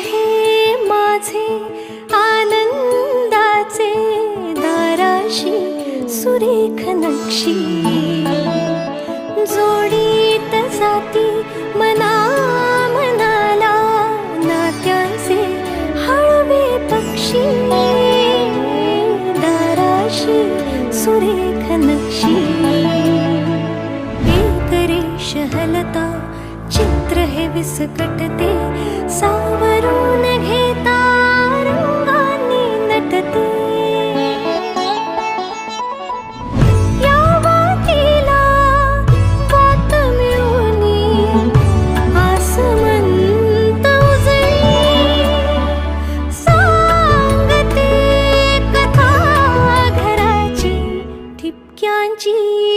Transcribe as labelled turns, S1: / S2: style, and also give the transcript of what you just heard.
S1: हे माझे आनंदाचे दाराशी सुरेख नक्षी. जोडीत जाती मना मनाला नात्याचे हळवे पक्षी. दाराशी सुरेख नक्षी. विस्कटते सावरून घेता रंगांनी नटते. या वातीला वात मिळूनी आसमंत उजळी. कथा घराची ठिपक्यांची